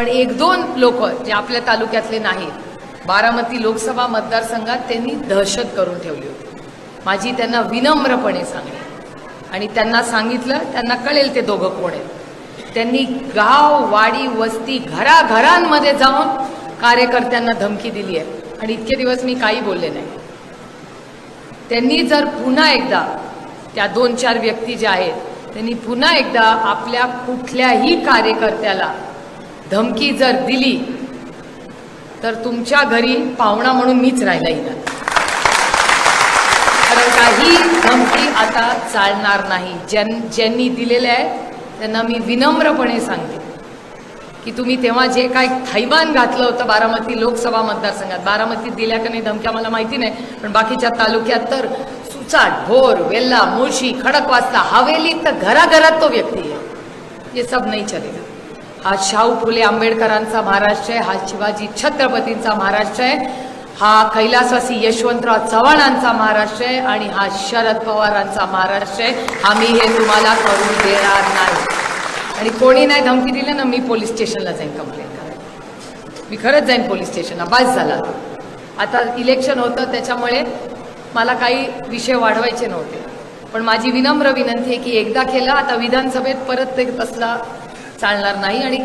पण एक दोन लोक जे आपल्या तालुक्यातले नाहीत बारामती लोकसभा मतदारसंघात त्यांनी दहशत करून ठेवली होती. माझी त्यांना विनम्रपणे सांगली. आणि त्यांना सांगितलं त्यांना कळेल ते दोघं कोण आहेत. त्यांनी गाव वाडी वस्ती घराघरांमध्ये जाऊन कार्यकर्त्यांना धमकी दिली आहे. आणि इतके दिवस मी काही बोलले नाही. त्यांनी जर पुन्हा एकदा त्या दोन चार व्यक्ती ज्या आहेत त्यांनी पुन्हा एकदा आपल्या कुठल्याही कार्यकर्त्याला धमकी जर दिली तर तुमच्या घरी पाहुणा म्हणून मीच राहिला येणार कारण काही धमकी आता चालणार नाही. ज्यां ज्यांनी दिलेल्या आहेत त्यांना मी विनम्रपणे सांगते. की तुम्ही तेव्हा जे काय थैमान घातलं होतं बारामती लोकसभा मतदारसंघात बारामतीत दिल्या का नाही धमक्या मला माहिती नाही पण बाकीच्या तालुक्यात तर सुचाट भोर वेल्ला मुळशी खडकवासला हवेली तर घराघरात तो व्यक्ती आहे. ये सब नाही चलेगा हा शाहू फुले आंबेडकरांचा महाराष्ट्र आहे हा शिवाजी छत्रपतींचा महाराष्ट्र आहे. हा कैलासवासी यशवंतराव चव्हाणांचा महाराष्ट्र आहे आणि हा शरद पवारांचा महाराष्ट्र आहे. आम्ही हे तुम्हाला करून देणार नाही. आणि कोणी नाही धमकी दिली ना मी पोलीस स्टेशनला जाईन कंप्लेंट करायला. मी खरंच जाईन पोलीस स्टेशनला बास झाला. आता इलेक्शन होतं त्याच्यामुळे मला काही विषय वाढवायचे नव्हते. पण माझी विनम्र विनंती आहे की एकदा केलं आता विधानसभेत परत ते तसला चालणार नाही. आणि